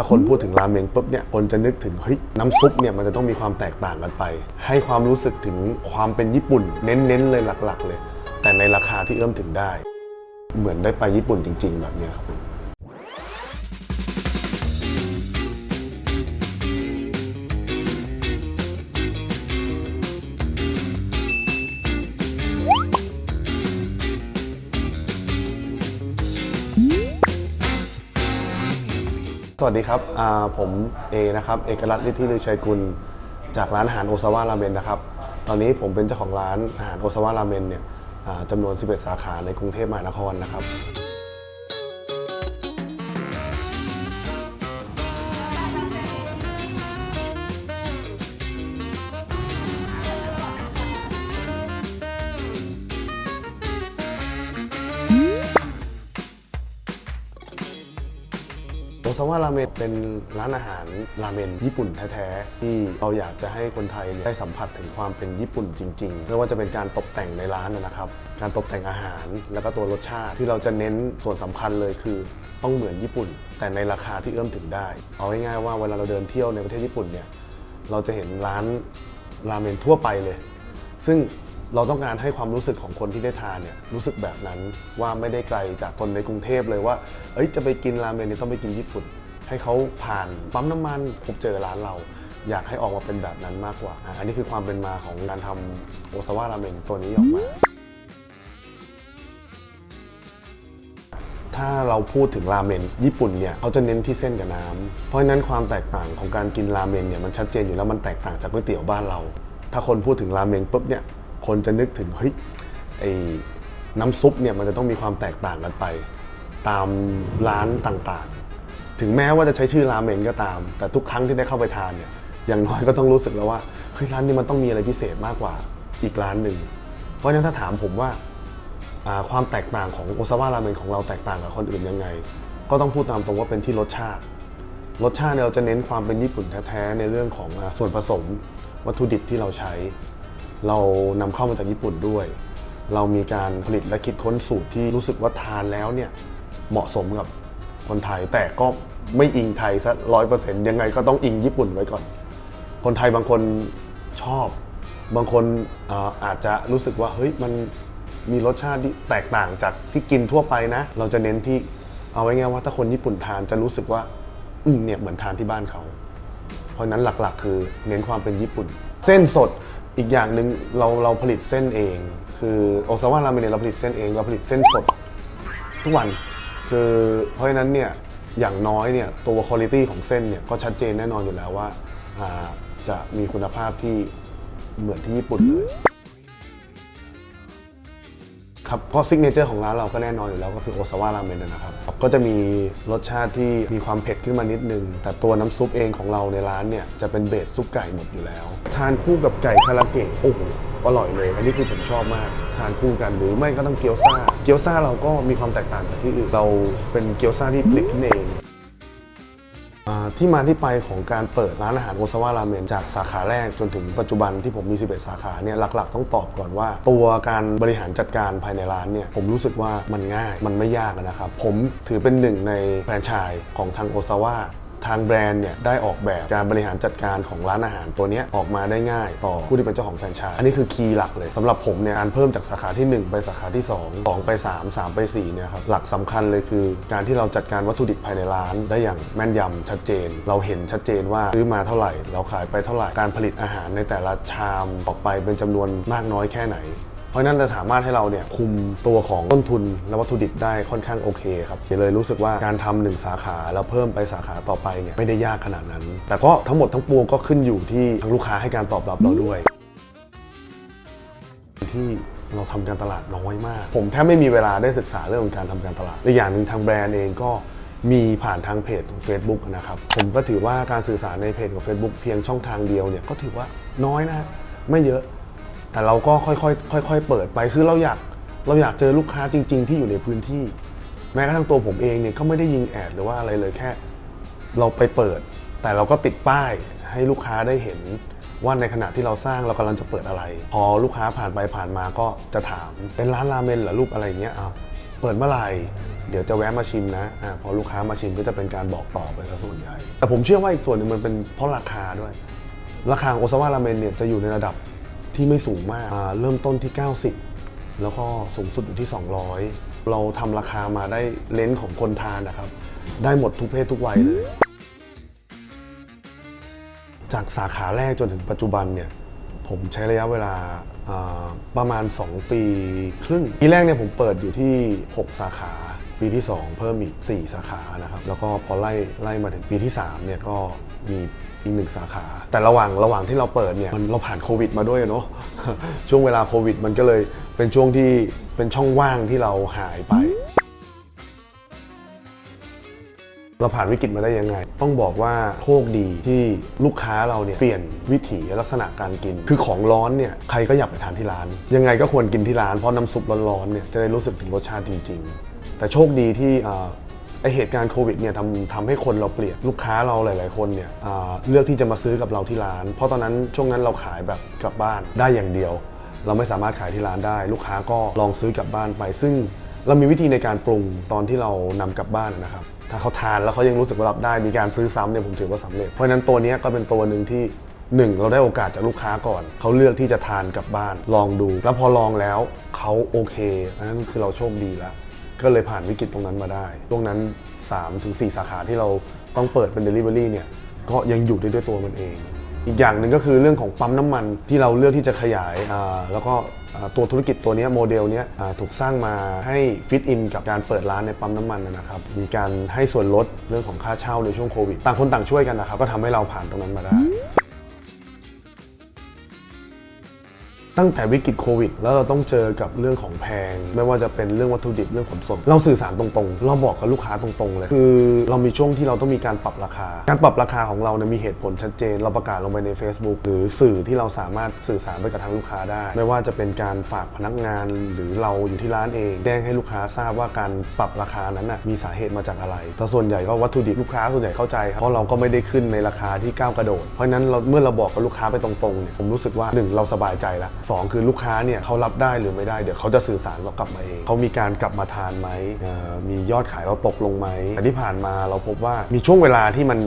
ถ้าคนพูดถึงราเมงปุ๊บเนี่ยคนจะนึกถึงเฮ้ยน้ำซุปเนี่ยมันจะต้องมีความแตกต่างกันไป ให้ความรู้สึกถึงความเป็นญี่ปุ่น เน้นๆเลยหลักๆ เลย แต่ในราคาที่เอื้อมถึงได้ เหมือนได้ไปญี่ปุ่นจริง ๆ แบบนี้ครับ สวัสดีครับผมเอนะครับเอกรัตน์ฤทธิฤชัยกุล จากร้านอาหารโอซาวาราเมนนะครับ ตอนนี้ผมเป็นเจ้าของร้านอาหารโอซาวาราเมนเนี่ยจำนวน 11 สาขาในกรุงเทพมหานครนะครับ ว่าราเมนเป็นร้านอาหารราเมนญี่ปุ่นแท้ๆที่เราอยากจะให้คนไทยเนี่ยได้สัมผัสถึงความเป็นญี่ปุ่นจริงๆไม่ว่าจะเป็นการตกแต่งในร้านนะครับ การตกแต่งอาหารแล้วก็ตัวรสชาติที่เราจะเน้นส่วนสำคัญเลยคือต้องเหมือนญี่ปุ่น แต่ในราคาที่เอื้อมถึงได้ เอาง่ายๆว่าเวลาเราเดินเที่ยวในประเทศญี่ปุ่นเนี่ยเราจะเห็นร้านราเมนทั่วไปเลย ซึ่งเราต้องการให้ความรู้สึกของคนที่ได้ทานเนี่ยรู้สึกแบบนั้นว่าไม่ได้ไกลจากคนในกรุงเทพเลยว่า เอ้ยจะไปกินราเมนเนี่ยต้องไปกินญี่ปุ่น ให้เขาผ่านปั๊มน้ำมันพบเจอร้านเรา อยากให้ออกมาเป็นแบบนั้นมากกว่าอะอันนี้คือความเป็นมาของการทำโอซาวาราเมนตัวนี้ออกมา ถ้าเราพูดถึงราเมนญี่ปุ่นเนี่ยเขาจะเน้นที่เส้นกับน้ำเพราะฉะนั้นความแตกต่างของการกินราเมนเนี่ยมันชัดเจนอยู่แล้วมันแตกต่างจากก๋วยเตี๋ยวบ้านเรา ถ้าคนพูดถึงราเมนปุ๊บเนี่ยคนจะนึกถึงเฮ้ยไอ้น้ำซุปเนี่ยมันจะต้องมีความแตกต่างกันไป ตามร้านต่างๆ ถึงแม้ว่าจะใช้ชื่อราเมนก็ตาม แต่ทุกครั้งที่ได้เข้าไปทานเนี่ยอย่างน้อยก็ต้องรู้สึกแล้วว่าเฮ้ยร้านนี้มันต้องมีอะไรพิเศษมากกว่าอีกร้านหนึ่งเพราะฉะนั้นถ้าถามผมว่าความแตกต่างของโอซาวาราเมนของเราแตกต่างกับคนอื่นยังไง ก็ต้องพูดตามตรงว่าเป็นที่รสชาติ รสชาติเนี่ยเราจะเน้นความเป็นญี่ปุ่นแท้ๆในเรื่องของส่วนผสม วัตถุดิบที่เราใช้ เรานำเข้ามาจากญี่ปุ่นด้วย เรามีการผลิตและคิดค้นสูตรที่รู้สึกว่าทานแล้วเนี่ยเหมาะสมกับ คนไทยแต่ก็ไม่อิงไทยซะร้อยเปอร์เซ็นต์ยังไงก็ต้องอิงญี่ปุ่นไว้ก่อน คนไทยบางคนชอบ บางคนอาจจะรู้สึกว่าเฮ้ยมันมีรสชาติที่แตกต่างจากที่กินทั่วไปนะ เราจะเน้นที่เอาไว้ง่ายว่าถ้าคนญี่ปุ่นทานจะรู้สึกว่าอืมเนี่ยเหมือนทานที่บ้านเขา เพราะนั้นหลักๆ คือเน้นความเป็นญี่ปุ่น เส้นสดอีกอย่างหนึ่งเราเราผลิตเส้นเอง คือโอซาวาราเมเนเราผลิตเส้นเอง เราผลิตเส้นสดทุกวัน คือเพราะฉะนั้นเนี่ยอย่างน้อยเนี่ยตัวคุณภาพของเส้นเนี่ยก็ชัดเจนแน่นอนอยู่แล้วว่าาจะมีคุณภาพที่เหมือนที่ญี่ปุ่นเลยครับเพราะซิกเนเจอร์ของร้านเราก็แน่นอนอยู่แล้วก็คือโอซาวาราเมนนะครับ ก็จะมีรสชาติที่มีความเผ็ดขึ้นมานิดนึง แต่ตัวน้ำซุปเองของเราในร้านเนี่ย จะเป็นเบสซุปไก่หมดอยู่แล้ว ทานคู่กับไก่คาราเกะโอ้โหอร่อยเลย อันนี้คือผมชอบมาก ทานคู่กันหรือไม่ก็ต้องเกี๊ยวซ่า เกี๊ยวซ่าเราก็มีความแตกต่างจากที่อื่นเราเป็นเกี๊ยวซ่าที่ผลิตขึ้นเองอ่าที่มาที่ไปของการเปิดร้านอาหารโอซาวาราเมนจากสาขาแรกจนถึงปัจจุบันที่ผมมี 11 สาขาเนี่ยหลักๆ ต้องตอบก่อนว่า ตัวการบริหารจัดการภายในร้านเนี่ยผมรู้สึกว่ามันง่ายมันไม่ยากนะครับผมถือเป็นหนึ่งในแฟรนไชส์ของทางโอซาวา ทางแบรนด์เนี่ยได้ออกแบบการบริหารจัดการของร้านอาหารตัวนี้ออกมาได้ง่ายต่อผู้ที่เป็นเจ้าของแฟรนไชส์อันนี้คือคีย์หลักเลยสำหรับผมเนี่ยการเพิ่มจากสาขาทีหนึ่1 ไปสาขาที่ 2 2 ไป 3 3 ไป4เนี่ยครับหลักสำคัญเลยคือ การที่เราจัดการวัตถุดิบภายในร้านได้อย่างแม่นยำชัดเจน เราเห็นชัดเจนว่าซื้อมาเท่าไหร่ เราขายไปเท่าไหร่การผลิตอาหารในแต่ละชามออกไปเป็นจำนวนมากน้อยแค่ไหน ราะนั้นจะสามารถให้เราเนี่ยคุมตัวของต้นทุนและวัตถุดิบได้ค่อนข้างโอเคครับเลยรู้สึกว่าการทำหนึ่งสาขาแล้วเพิ่มไปสาขาต่อไปเนี่ยไม่ได้ยากขนาดนั้น แต่ก็ทั้งหมดทั้งปวงก็ขึ้นอยู่ที่ทางลูกค้าให้การตอบรับเราด้วย ที่เราทำการตลาดน้อยมาก ผมแทบไม่มีเวลาได้ศึกษาเรื่องของการทำการตลาดและอย่างหนึ่งทางแบรนด์เองก็มีผ่านทางเพจของ Facebook นะครับ ผมก็ถือว่าการสื่อสารในเพจของ Facebook เพียงช่องทางเดียวเนี่ยก็ถือว่าน้อยนะฮะไม่เยอะ แต่เราก็ค่อยๆค่อยๆเปิดไปคือเราอยากเราอยากเจอลูกค้าจริง ๆ ที่อยู่ในพื้นที่ แม้กระทั่งตัวผมเองเนี่ยก็ไม่ได้ยิงแอดหรือว่าอะไรเลยแค่ เราไปเปิด แต่เราก็ติดป้ายให้ลูกค้าได้เห็นว่าในขณะที่เราสร้างเรากำลังจะเปิดอะไร พอลูกค้าผ่านไปผ่านมาก็จะถามเป็นร้านราเมนเหรอลูกอะไรเงี้ยเอาเปิดเมื่อไหร่เดี๋ยวจะแวะมาชิมนะอ่าพอลูกค้ามาชิมก็จะเป็นการบอกต่อไปซะส่วนใหญ่แต่ผมเชื่อว่าอีกส่วนหนึ่งมันเป็นเพราะราคาด้วย ราคาโอซาวาราเมนเนี่ยจะอยู่ในระดับ ที่ไม่สูงมากเริ่มต้นที่ 90 แล้วก็สูงสุดอยู่ที่ 200 เราทำราคามาได้เลนส์ของคนทานนะครับ ได้หมดทุกเพศทุกวัยเลย จากสาขาแรกจนถึงปัจจุบันเนี่ยผมใช้ระยะเวลาอ่าประมาณ 2 ปีครึ่งปีแรกเนี่ยผมเปิดอยู่ที่ 6 สาขา ปีที่ 2 เพิ่มอีก 4 สาขานะครับแล้วก็พอไล่ไล่มาถึงปีที่3เนี่ยก็มีอีกหนึ่งสาขา แต่ระหว่างระหว่างที่เราเปิดเนี่ยมันเราผ่านโควิดมาด้วยเนาะช่วงเวลาโควิด มันก็เลยเป็นช่วงที่เป็นช่องว่างที่เราหายไป เราผ่านวิกฤตมาได้ยังไง ต้องบอกว่าโชคดีที่ลูกค้าเราเนี่ยเปลี่ยนวิถีลักษณะการกิน คือของร้อนเนี่ยใครก็อยากไปทานที่ร้าน ยังไงก็ควรกินที่ร้านเพราะน้ำซุปร้อนๆเนี่ยจะได้รู้สึกถึงรสชาติจริง ๆ แต่โชคดีที่ไอเหตุการณ์โควิดเนี่ยทำทำให้คนเราเปลี่ยนลูกค้าเราหลาย ๆ คนเนี่ยเลือกที่จะมาซื้อกับเราที่ร้าน เพราะตอนนั้นช่วงนั้นเราขายแบบกลับบ้านได้อย่างเดียว เราไม่สามารถขายที่ร้านได้ ลูกค้าก็ลองซื้อกลับบ้านไป ซึ่งเรามีวิธีในการปรุงตอนที่เรานำกลับบ้านนะครับถ้าเขาทานแล้วเขายังรู้สึกว่ารับได้มีการซื้อซ้ำเนี่ยผมถือว่าสำเร็จเพราะนั้นตัวนี้ก็เป็นตัวหนึ่งที่หนึ่งเราได้โอกาสจากลูกค้าก่อน เขาเลือกที่จะทานกลับบ้านลองดู แล้วพอลองแล้วเขาโอเคอันนั้นคือเราโชคดีแล้ว ก็เลยผ่านวิกฤตตรงนั้นมาได้ช่วงนั้น3-4ถึง4สาขาที่เราต้องเปิดเป็น Delivery เนี่ย ก็ยังอยู่ได้ด้วยตัวมันเอง อีกอย่างหนึ่งก็คือเรื่องของปั๊มน้ำมันที่เราเลือกที่จะขยายอ่าแล้วก็ตัวธุรกิจตัวนี้โมเดลเนี้ยถูกสร้างมาให้ฟิตอินกับการเปิดร้านในปั๊มน้ำมันนะครับมีการให้ส่วนลดเรื่องของค่าเช่าในช่วงโควิดต่างคนต่างช่วยกันนะครับก็ทำให้เราผ่านตรงนั้นมาได้ ตั้งแต่วิกฤตโควิด แล้วเราต้องเจอกับเรื่องของแพง ไม่ว่าจะเป็นเรื่องวัตถุดิบเรื่องขนส่งเราสื่อสารตรงๆ เราบอกกับลูกค้าตรงๆเลย คือเรามีช่วงที่เราต้องมีการปรับราคา การปรับราคาของเราเนี่ยมีเหตุผลชัดเจน เราประกาศลงไปใน Facebook หรือสื่อที่เราสามารถสื่อสารไปกับทางลูกค้าได้ ไม่ว่าจะเป็นการฝากพนักงานหรือเราอยู่ที่ร้านเอง แจ้งให้ลูกค้าทราบว่าการปรับราคานั้นน่ะมีสาเหตุมาจากอะไรแต่ส่วนใหญ่ก็วัตถุดิบลูกค้าส่วนใหญ่เข้าใจครับเพราะเราก็ไม่ได้ขึ้นในราคาที่ก้าวกระโดดเพราะนั้นเราเมื่อเราบอกกับลูกค้าไปตรงๆเนี่ยผมรู้สึกว่าหนึ่งเราสบายใจแล้วสองคือลูกค้าเนี่ยเขารับได้หรือไม่ได้เดี๋ยวเขาจะสื่อสารเรากลับมาเองเขามีการกลับมาทานไหมมียอดขายเราตกลงไหมแต่ที่ผ่านมาเราพบว่ามีช่วงเวลาที่มัน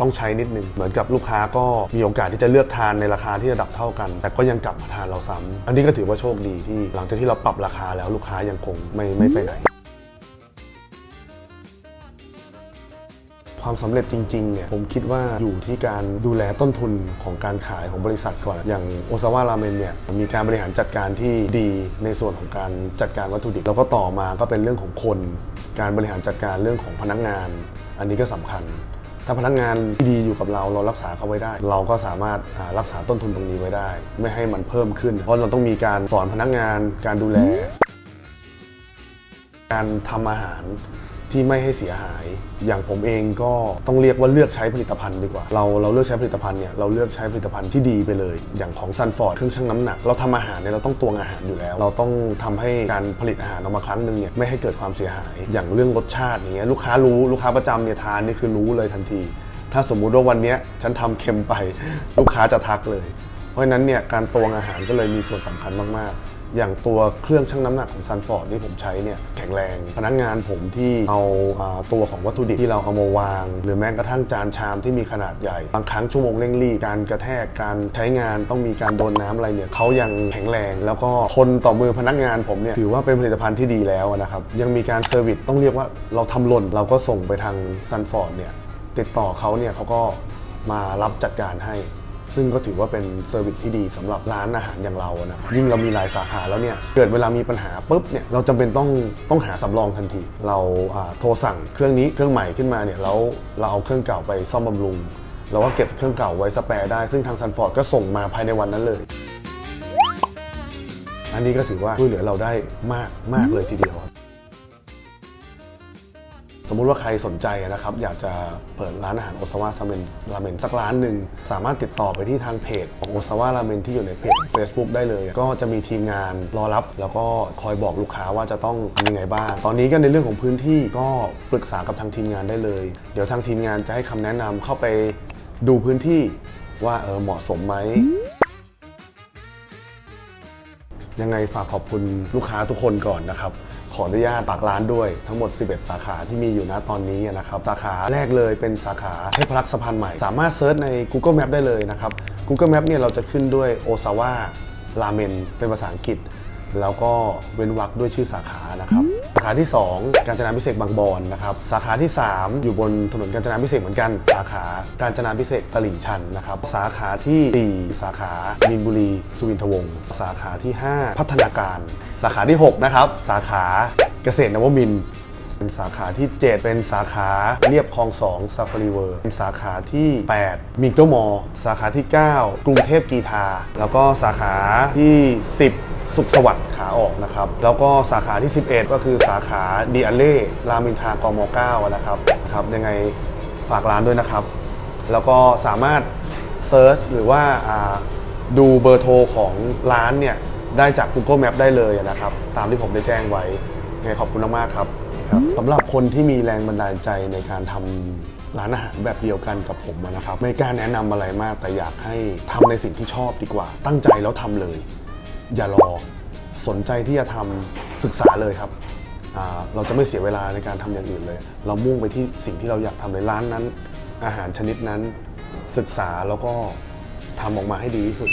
ต้องใช้นิดนึงเหมือนกับลูกค้าก็มีโอกาสที่จะเลือกทานในราคาที่ระดับเท่ากัน แต่ก็ยังกลับมาทานเราซ้ำอันนี้ก็ถือว่าโชคดีที่หลังจากที่เราปรับราคาแล้วลูกค้ายังคงไม่ไม่ไปไหน ความสำเร็จจริงๆเนี่ยผมคิดว่าอยู่ที่การดูแลต้นทุนของการขายของบริษัทก่อน อย่างโอซาวาราเมนเนี่ยมีการบริหารจัดการที่ดีในส่วนของการจัดการวัตถุดิบ แล้วก็ต่อมาก็เป็นเรื่องของคน การบริหารจัดการเรื่องของพนักงาน อันนี้ก็สำคัญ ถ้าพนักงานที่ดีอยู่กับเราเรารักษาเขาไว้ได้ เราก็สามารถรักษาต้นทุนตรงนี้ไว้ได้ ไม่ให้มันเพิ่มขึ้น เพราะเราต้องมีการสอนพนักงาน การดูแล การทำอาหาร ที่ไม่ให้เสียหาย อย่างผมเองก็ต้องเรียกว่าเลือกใช้ผลิตภัณฑ์ดีกว่า เราเราเลือกใช้ผลิตภัณฑ์เนี่ยเราเลือกใช้ผลิตภัณฑ์ที่ดีไปเลย อย่างของซันฟอร์ดเครื่องชั่งน้ำหนัก เราทำอาหารเนี่ยเราต้องตวงอาหารอยู่แล้ว เราต้องทำให้การผลิตอาหารออกมาครั้งหนึ่งเนี่ยไม่ให้เกิดความเสียหาย อย่างเรื่องรสชาติอย่างเงี้ยลูกค้ารู้ลูกค้าประจำเนี่ยทานนี่คือรู้เลยทันที ถ้าสมมุติว่าวันนี้ฉันทำเค็มไป ลูกค้าจะทักเลย เพราะฉะนั้นเนี่ยการตวงอาหารก็เลยมีส่วนสำคัญมากๆ อย่างตัวเครื่องชั่งน้ำหนักของซันฟอร์ดที่ผมใช้เนี่ยแข็งแรงพนักงานผมที่เอาอตัวของวัตถุดิบที่เราเอามาวาง หรือแม้กระทั่งจานชามที่มีขนาดใหญ่ บางครั้งชั่วโมงเร่งรีบการกระแทกการใช้งานต้องมีการโดนน้ำอะไรเนี่ยเขายังแข็งแรง แล้วก็ทนต่อมือพนักงานผมเนี่ยถือว่าเป็นผลิตภัณฑ์ที่ดีแล้วนะครับยังมีการเซอร์วิสต้องเรียกว่าเราทำหล่น เราก็ส่งไปทางซันฟอร์ดเนี่ยติดต่อเขาเนี่ยเขาก็มารับจัดการให้ ซึ่งก็ถือว่าเป็นเซอร์วิสที่ดีสำหรับร้านอาหารอย่างเรานะครับยิ่งเรามีหลายสาขาแล้วเนี่ยเกิดเวลามีปัญหาปุ๊บเนี่ยเราจำเป็นต้องต้องหาสำรองทันที เราอ่าโทรสั่งเครื่องนี้เครื่องใหม่ขึ้นมาเนี่ยแล้วเราเอาเครื่องเก่าไปซ่อมบำรุงเราก็เก็บเครื่องเก่าไว้สแปร์ได้ ซึ่งทางซันฟอร์ดก็ส่งมาภายในวันนั้นเลย อันนี้ก็ถือว่าช่วยเหลือเราได้มากมากเลยทีเดียวครับ สมมุติว่าใครสนใจนะครับ อยากจะเปิดร้านอาหารโอซาวาราเมนราเมนสักร้านหนึ่ง สามารถติดต่อไปที่ทางเพจของโอซาวาราเมนที่อยู่ในเพจ Facebook ได้เลย ก็จะมีทีมงานรอรับ แล้วก็คอยบอกลูกค้าว่าจะต้องทำยังไงบ้าง ตอนนี้ก็ในเรื่องของพื้นที่ก็ปรึกษากับทางทีมงานได้เลย เดี๋ยวทางทีมงานจะให้คำแนะนำเข้าไปดูพื้นที่ว่าเออเหมาะสมไหมยังไงฝากขอบคุณลูกค้าทุกคนก่อนนะครับ ขออนุญาตปากร้านด้วยทั้งหมด 11 สาขาที่มีอยู่นะตอนนี้นะครับ สาขาแรกเลยเป็นสาขาเทพรักษ์สะพานใหม่ สามารถเซิร์ชใน Google Map ได้เลยนะครับ Google Map เนี่ยเราจะขึ้นด้วยโอซาว่าราเมนเป็นภาษาอังกฤษ แล้วก็เว้นวรรคด้วยชื่อสาขานะครับ สาขาที่ 2 กาญจนาพิเศษบางบอนนะครับสาขาที่ 3 อยู่บนถนนกาญจนาพิเศษเหมือนกัน สาขากาญจนาพิเศษตลิ่งชันนะครับสาขาที่ 4 สาขามินบุรีสุวินทวงศ์สาขาที่ 5 พัฒนาการ สาขาที่ 6 นะครับ สาขาเกษตรนวมิน เป็นสาขาที่ 7 เป็นสาขาเรียบคลอง2ซาฟารีเวิร์เป็นสาขาที่ 8 มิงโกมอลสาขาที่ 9 กรุงเทพกีทา แล้วก็สาขาที่ 10สุขสวัสดิ์ขาออกนะครับ แล้วก็สาขาที่ 11 ก็คือสาขาดีอเล่รามอินทากม9นะครับนะครับยังไงฝากร้านด้วยนะครับ แล้วก็สามารถเซิร์ชหรือว่าอ่าดูเบอร์โทรของร้านเนี่ย ได้จาก Google Map ได้เลยนะครับ ตามที่ผมได้แจ้งไว้ยังไงขอบคุณมากๆครับ ครับสำหรับคนที่มีแรงบันดาลใจในการทำร้านอาหารแบบเดียวกันกับผมอะนะครับ ไม่กล้าแนะนำอะไรมาก แต่อยากให้ทำในสิ่งที่ชอบดีกว่า ตั้งใจแล้วทำเลย อย่ารอสนใจที่จะทำศึกษาเลยครับอ่าเราจะไม่เสียเวลาในการทำอย่างอื่นเลย เรามุ่งไปที่สิ่งที่เราอยากทำในร้านนั้น อาหารชนิดนั้น ศึกษาแล้วก็ทำออกมาให้ดีที่สุด